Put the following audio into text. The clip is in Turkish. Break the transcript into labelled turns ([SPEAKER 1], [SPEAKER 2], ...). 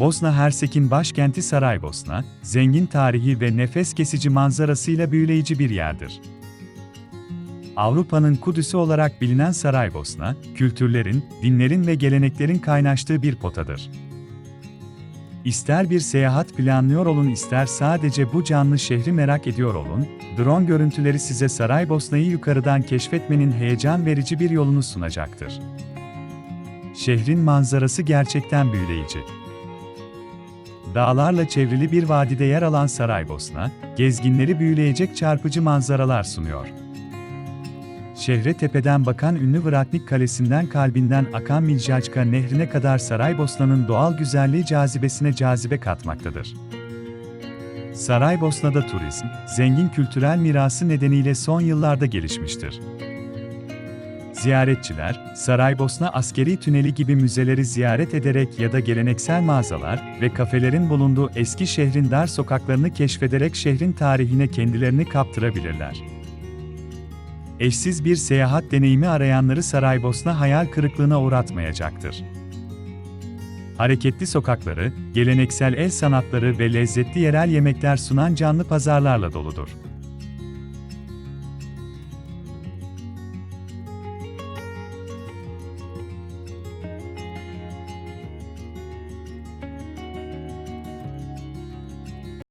[SPEAKER 1] Bosna Hersek'in başkenti Saraybosna, zengin tarihi ve nefes kesici manzarasıyla büyüleyici bir yerdir. Avrupa'nın Kudüs'ü olarak bilinen Saraybosna, kültürlerin, dinlerin ve geleneklerin kaynaştığı bir potadır. İster bir seyahat planlıyor olun ister sadece bu canlı şehri merak ediyor olun, drone görüntüleri size Saraybosna'yı yukarıdan keşfetmenin heyecan verici bir yolunu sunacaktır. Şehrin manzarası gerçekten büyüleyici. Dağlarla çevrili bir vadide yer alan Saraybosna, gezginleri büyüleyecek çarpıcı manzaralar sunuyor. Şehre tepeden bakan ünlü Vratnik Kalesi'nden kalbinden akan Miljacka Nehri'ne kadar Saraybosna'nın doğal güzelliği cazibesine cazibe katmaktadır. Saraybosna'da turizm, zengin kültürel mirası nedeniyle son yıllarda gelişmiştir. Ziyaretçiler, Saraybosna Askeri Tüneli gibi müzeleri ziyaret ederek ya da geleneksel mağazalar ve kafelerin bulunduğu eski şehrin dar sokaklarını keşfederek şehrin tarihine kendilerini kaptırabilirler. Eşsiz bir seyahat deneyimi arayanları Saraybosna hayal kırıklığına uğratmayacaktır. Hareketli sokakları, geleneksel el sanatları ve lezzetli yerel yemekler sunan canlı pazarlarla doludur.